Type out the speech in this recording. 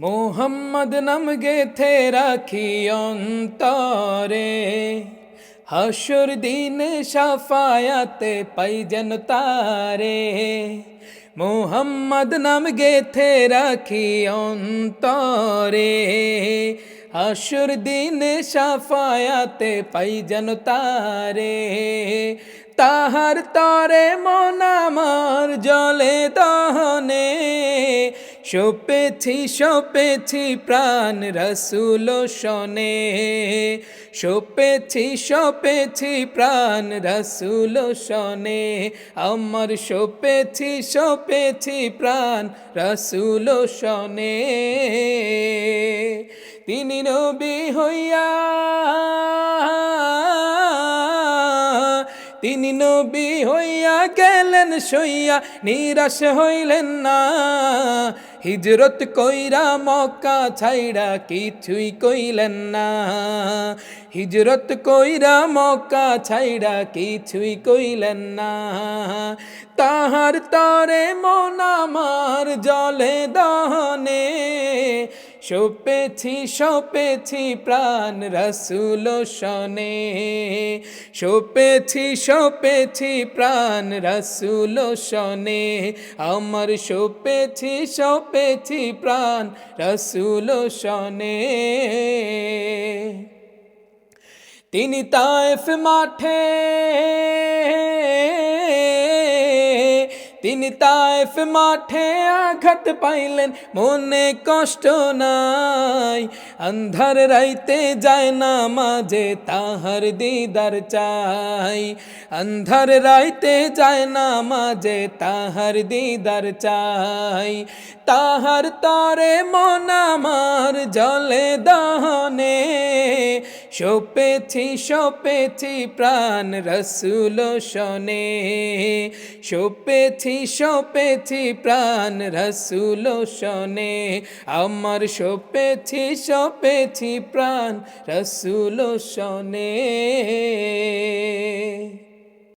মোহাম্মদ নাম গেথে রাখি অন্তরে। হাসুর দিন সাফায়াতে পাই যেন তারে। মোহাম্মদ নাম গেথে রাখি অন্তরে। হাসুর দিন সাফায়াতে পাই যেন তারে। তাহার তরে মন জলে দহনে। সপেছি সপেছি প্রাণ রসুল শনে। সপেছি সপেছি প্রাণ রসুল শনে। আমার সপেছি সপেছি প্রাণ রসুল শনে। তিনি নবী হইয়া, তিনি নবী হইয়া গেলেন, সইয়া নিরাশ হইলেন না। হিজরত কইরা মক্কা ছাইড়া কিছুই কইলেন না। হিজরত কইরা মক্কা ছাইড়া কিছুই কইলেন না। তাহার তরে মন আমার জলে দহনে সপেছি সপেছি প্রাণ রসুল শনে। সপেছি সপেছি প্রাণ রসুল শনে। আমার সপেছি সপেছি প্রাণ রসুল শনে। তিনি তাইফ মাঠে তিনি তাইফ মাঠে আঘাত পাইলেন, মনে কষ্ট নাই। আন্ধার রাইতে যায় না মাঝে, তাহার দিদার চাই। আন্ধার রাইতে যায় না মাঝে, তাহার দিদার চাই। তাহার তরে মন আমার জলে দহনে সপেছি সপেছি প্রাণ রসুল শনে। সপেছি সপেছি প্রাণ রসুল শনে। আমার সপেছি সপেছি প্রাণ রসুল শনে।